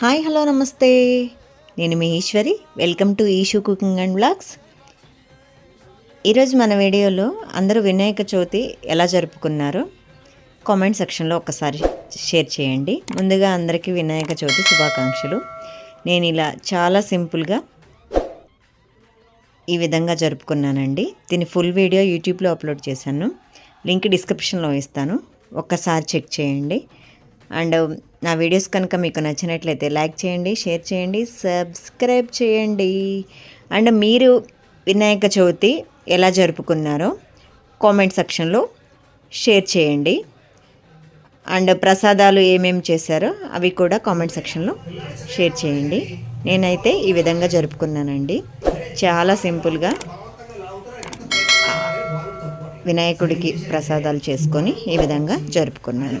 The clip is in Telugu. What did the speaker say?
హాయ్ హలో నమస్తే. నేను మీ Eshwari. Welcome to Eshu cooking and blogs ఈరోజు మన వీడియోలో అందరూ వినాయక చవితి ఎలా జరుపుకున్నారో కామెంట్ సెక్షన్లో ఒకసారి షేర్ చేయండి. ముందుగా అందరికీ వినాయక చవితి శుభాకాంక్షలు. నేను ఇలా చాలా సింపుల్గా ఈ విధంగా జరుపుకున్నానండి. దీని ఫుల్ వీడియో యూట్యూబ్లో అప్లోడ్ చేశాను. లింక్ డిస్క్రిప్షన్లో ఇస్తాను. ఒక్కసారి చెక్ చేయండి. అండ్ నా వీడియోస్ కనుక మీకు నచ్చినట్లయితే లైక్ చేయండి షేర్ చేయండి సబ్స్క్రైబ్ చేయండి. అండ్ మీరు వినాయక చవితి ఎలా జరుపుకున్నారో కామెంట్ సెక్షన్లో షేర్ చేయండి. అండ్ ప్రసాదాలు ఏమేమి చేశారో అవి కూడా కామెంట్ సెక్షన్లో షేర్ చేయండి. నేనైతే ఈ విధంగా జరుపుకున్నానండి. చాలా సింపుల్గా వినాయకుడికి ప్రసాదాలు చేసుకొని ఈ విధంగా జరుపుకున్నాను.